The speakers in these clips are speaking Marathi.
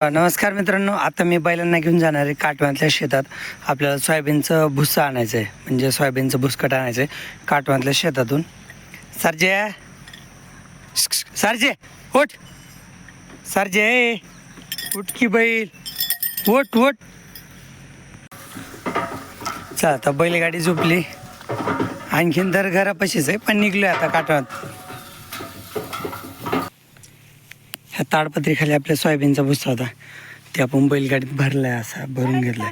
नमस्कार मित्रांनो आता मी बैलांना घेऊन जाणार आहे काटवांतल्या शेतात. आपल्याला सोयाबीनचं भुस्सा आणायचं आहे. म्हणजे सोयाबीनचं भुसकट आणायचं आहे काटवांतल्या शेतातून. सरजे सरजे उठ. सरजे उठ की बैल. उठ उठ. चला आता बैलगाडी झोपली. आणखीन तर घरापाशीच आहे पण निघलोय आता काटव्यात ह्या ताडपत्रीखाली आपल्या सोयाबीनचा भुस्सा होता. ते आपण बैलगाडीत भरलाय असा भरून घेतलाय.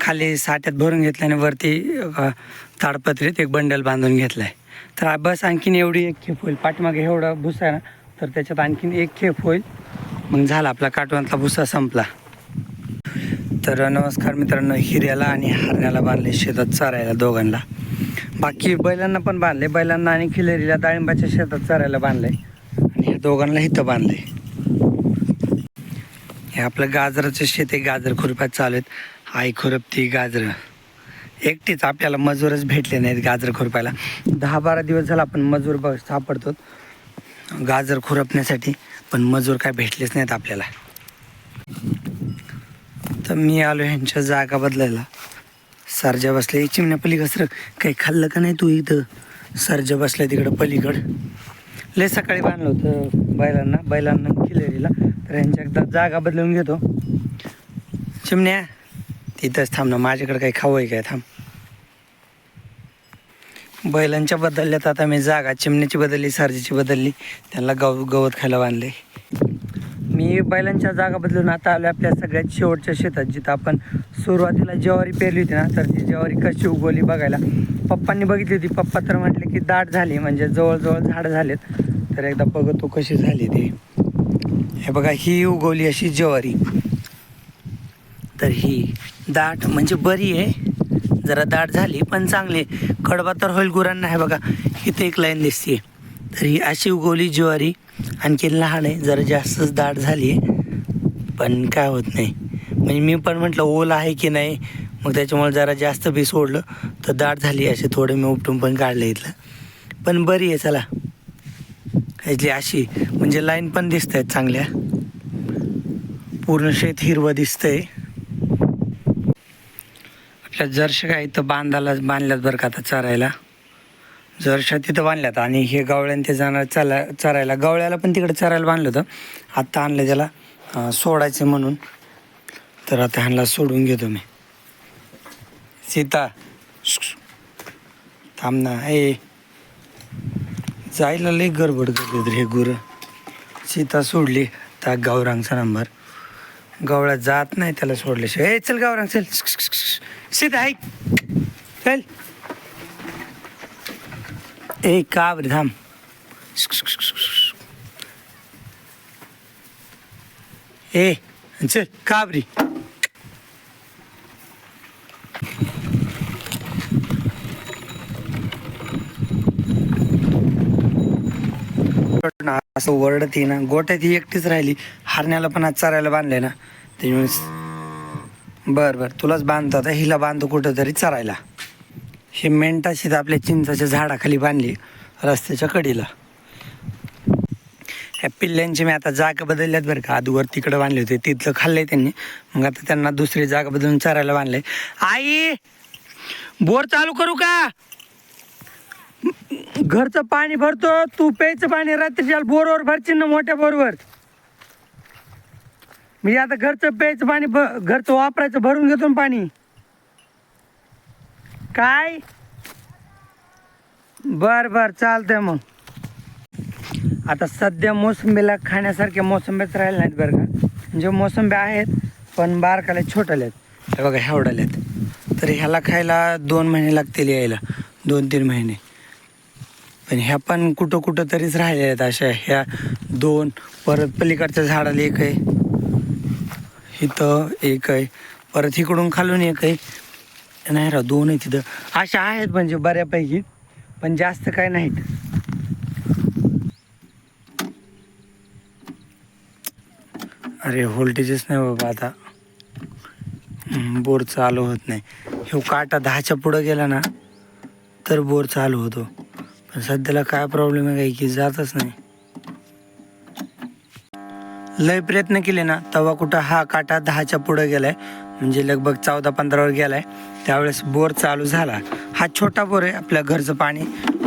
खाली साठ्यात भरून घेतला आणि वरती ताडपत्रीत एक बंडल बांधून घेतलाय. तर बस आणखीन एवढी एक खेप होईल. पाठीमागे एवढा भुसा आहे ना तर त्याच्यात आणखीन एक खेप होईल. मग झाला आपला काटवांतला भुसा संपला. तर नमस्कार मित्रांनो हिऱ्याला आणि हरण्याला बांधले शेतात चारायला दोघांना. बाकी बैलांना पण बांधले. बैलांना आणि खिलेरीला डाळिंबाच्या शेतात चारायला बांधले. आणि हे दोघांना इथं बांधले. हे आपलं गाजराचं शेत आहे गाजर खुरप्यात चालू आहेत. आई खुरपती गाजरं. एकटीच आपल्याला मजूरच भेटले नाहीत गाजर खुरपायला. दहा बारा दिवस झाला आपण मजूर ब सापडतो. गाजर खुरपण्यासाठी पण मजूर काय भेटलेच नाहीत आपल्याला. तर मी आलो ह्यांच्या जागा बदलायला. सरजा बसल्या चिमण्या पलीकडं काही खाल्लं का नाही तू इथं? सरजा बसल्या तिकडं पलीकडं. लय सकाळी बांधलं होतं बैलांना. बैलांना खिलेरीला. तर एकदा जागा बदलून घेतो. चिमण्या तिथंच थांब ना माझ्याकडे काही खाऊ आहे काय? थांब. बैलांच्या बदलल्यात आता मी जागा चिमण्याची बदलली सारजीची बदलली त्यांना गव गवत खायला बांधले मी बैलांच्या जागा बदलून आता आलो आपल्या सगळ्यात शेवटच्या शेतात जिथं आपण सुरुवातीला ज्वारी पेरली होती ना तर ती ज्वारी कशी उगवली बघायला. पप्पांनी बघितली होती पप्पा तर म्हटले की दाट झाली म्हणजे जवळजवळ झाडं झालेत. तर एकदा बघतो कशी झाली ती. हे बघा ही उगवली अशी ज्वारी. तर ही दाट म्हणजे बरी आहे. जरा दाट झाली पण चांगली आहे. तर होईल गुरांना. आहे बघा इथे एक लाईन दिसते तर ही अशी उगवली ज्वारी आणखी लहान आहे. जरा जास्तच दाट झाली आहे पण काय होत नाही. म्हणजे मी पण म्हटलं ओल आहे की नाही? मग त्याच्यामुळे जरा जास्त बी सोडलं तर दाट झाली असे थोडे मी उपटून पण काढलं इथलं. पण बरी आहे चला. ह्याची अशी म्हणजे लाईन पण दिसत आहेत चांगल्या. पूर्ण शेत हिरवं दिसतंय. आपल्या जर्शा काय इथं बांधायला बांधल्यात बरं का आता चरायला. जरशा तिथं बांधल्यात आणि हे गवळ्याने ते जाणार चला चरायला. गवळ्याला पण तिकडे चरायला बांधलं होतं. आत्ता आणलं त्याला सोडायचं म्हणून. तर आता ह्यांना सोडून घेतो मी. सीता थांबना ए जायला लई गडबड करतात रे गुरं. सीता सोडली त्या गावरांगचा नंबर गवळा जात नाही त्याला सोडल्याशिवाय. ए चल गावरांग चल. सीता ऐक. चल. ए का बरे थांब. ए चल काबरी असं ओरडत आहे ना. गोट्यात ही एकटीच राहिली. हरण्याला पण आज चरायला बांधले ना. त्यामुळे बर बर. तुलाच बांधतो आता. हिला बांधतो कुठं तरी चरायला. हे मेंटाशीत आपल्या चिंचाच्या झाडाखाली बांधली रस्त्याच्या कडीला. ह्या पिल्ल्यांची मी आता जागा बदलल्यात बरं का. आधीवर तिकडं बांधले होते. तिथलं खाल्लंय त्यांनी. मग आता त्यांना दुसरी जागा बदलून चरायला बांधलंय. आई! बोर चालू करू का? घरचं पाणी भरतो तू प्यायचं पाणी रात्रीच्या बोरवर भरशील ना मोठ्या बोरवर. मी आता घरचं प्यायचं पाणी भ- घरचं वापरायचं भरून घेतो ना पाणी. काय? बर बर चालतंय मग. आता सध्या मोसंबीला खाण्यासारख्या मोसंबीच राहिले नाहीत बरं का. म्हणजे मोसंब्या आहेत पण बारकाला छोट्याल्या आहेत. हे बघा ह्या आहेत. तर ह्याला खायला दोन महिने लागतील यायला. दोन तीन महिने. पण ह्या पण कुठं कुठं तरीच राहिल्या आहेत अशा. ह्या दोन परत पलीकडच्या झाडाला एक आहे. इथं एक आहे. परत इकडून खालून एक आहे. नाही राव दोन आहे तिथं. अशा आहेत म्हणजे बऱ्यापैकी पण जास्त काय नाहीत. अरे व्होल्टेजच नाही बाबा आता. बोर चालू होत नाही. हे काटा दहाच्या पुढं गेला ना तर बोर चालू होतो. सध्याला काय प्रॉब्लेम आहे काही की जातच नाही. लय प्रयत्न केले ना तेव्हा कुठं हा काटा दहाच्या पुढं गेलाय म्हणजे लगभग चौदा पंधरावर गेलाय. त्यावेळेस बोर चालू झाला. हा छोटा बोर आहे आपल्या घरचं पाणी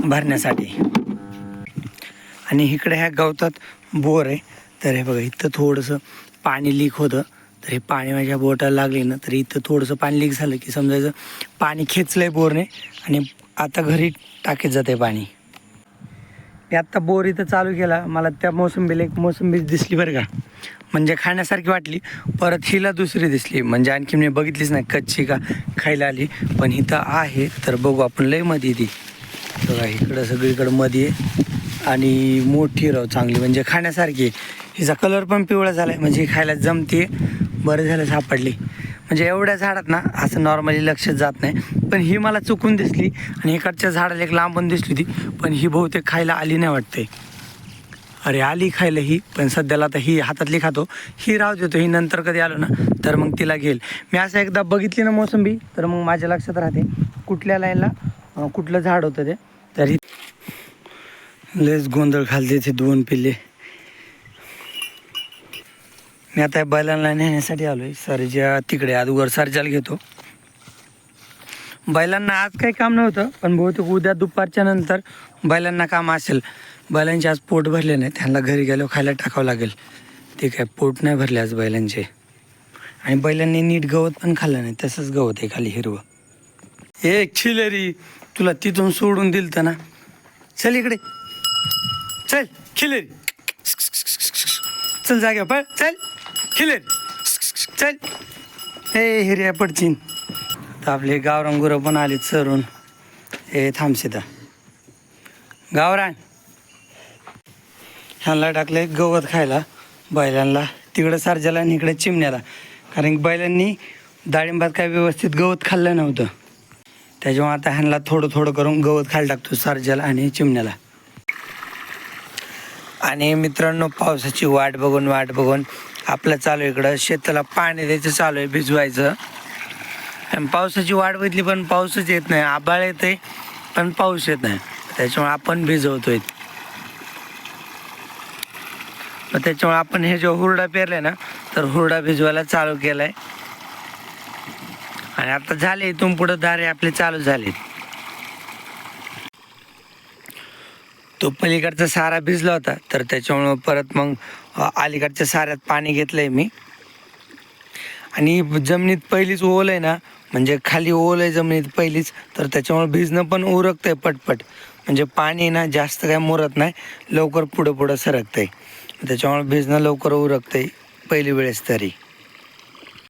भरण्यासाठी. आणि इकडे ह्या गवतात बोर आहे. तर हे बघा इथं थोडंसं पाणी लीक होतं. तर हे पाणी माझ्या बोटाला लागले ना तर इथं थोडंसं पाणी लीक झालं की समजायचं पाणी खेचलंय बोरने. आणि आता घरी टाकीत जाते पाणी. मी आत्ता बोर इथं चालू केला. मला त्या मोसंबीला एक मोसंबी दिसली बरं का. म्हणजे खाण्यासारखी वाटली परत हिला दुसरी दिसली. म्हणजे आणखी मी बघितलीच नाही कच्ची का खायला आली. पण इथं आहे तर बघू आपण लयमध्ये ती बघा इकडं सगळीकडं मध्ये आहे. आणि मोठी राव चांगली म्हणजे खाण्यासारखी हिचा कलर पण पिवळा झाला आहे म्हणजे खायला जमते बरं झालं सापडली. म्हणजे एवढ्या झाडात ना असं नॉर्मली लक्षात जात नाही. पण ही मला चुकून दिसली आणि इकडच्या झाडाला एक लांबून दिसली होती पण ही बहुतेक खायला आली नाही वाटते अरे आली खायला ही पण सध्याला आता ही हातातली खातो. ही राहू देतो ही नंतर कधी आलो ना तर मग तिला घेईल. मी असं एकदा बघितली ना मोसंबी तर मग माझ्या लक्षात राहते कुठल्या लाईनला कुठलं झाड होतं ते. तरी लयच गोंधळ घालते ते दोन पिल्ले. मी आता बैलांना नेण्यासाठी आलो आहे सरजा तिकडे अगोदर सरजाला घेतो. बैलांना आज काही काम नव्हतं पण बहुतेक उद्या दुपारच्या नंतर बैलांना काम असेल. बैलांचे आज पोट भरले नाही त्यांना घरी गेल्यावर खायला टाकावं लागेल. ते काय पोट नाही भरले आज बैलांचे. आणि बैलांनी नीट गवत पण खाल्लं नाही तसंच गवत आहे खाली हिरवं. ए खिलेरी तुला तिथून सोडून दिलं ना. चल इकडे. चल खिलेरी. चल जाग्या पळ. चल. खिलेन. चल. ए हिर्या पडचीन. तर आपले गावरान गुरं पण आले चरून हे थांबशिता गावरान. ह्यांना टाकले गवत खायला बैलांना. तिकडं सारज्याला आणि इकडे चिमण्याला. कारण की बैलांनी डाळिंबात काय व्यवस्थित गवत खाल्लं नव्हतं. त्याच्यामुळे आता ह्यांना थोडं थोडं करून गवत खायला टाकतो सारज्याला आणि चिमण्याला. आणि मित्रांनो पावसाची वाट बघून वाट बघून आपलं चालू इकडं. शेताला पाणी द्यायचं चालू आहे भिजवायचं. आणि पावसाची वाट बघितली पण पाऊसच येत नाही. आबाळ येते पण पाऊस येत नाही. त्याच्यामुळे आपण भिजवतोय. मग त्याच्यामुळे आपण हे जो हुरडा पेरलाय ना तर हुरडा भिजवायला चालू केलाय. आणि आता झाले इथून पुढं दारे आपले चालू झाले तो पलीकडचा सारा भिजला होता तर त्याच्यामुळं परत मग अलीकडच्या साऱ्यात पाणी घेतलंय मी. आणि जमिनीत पहिलीच ओल आहे ना म्हणजे खाली ओल आहे जमिनीत पहिलीच तर त्याच्यामुळे भिजणं पण उरकतंय पटपट. म्हणजे पाणी ना जास्त काय मुरत नाही लवकर पुढं पुढं सरकतंय. त्याच्यामुळे भिजणं लवकर उरकतंय पहिली वेळेस तरी.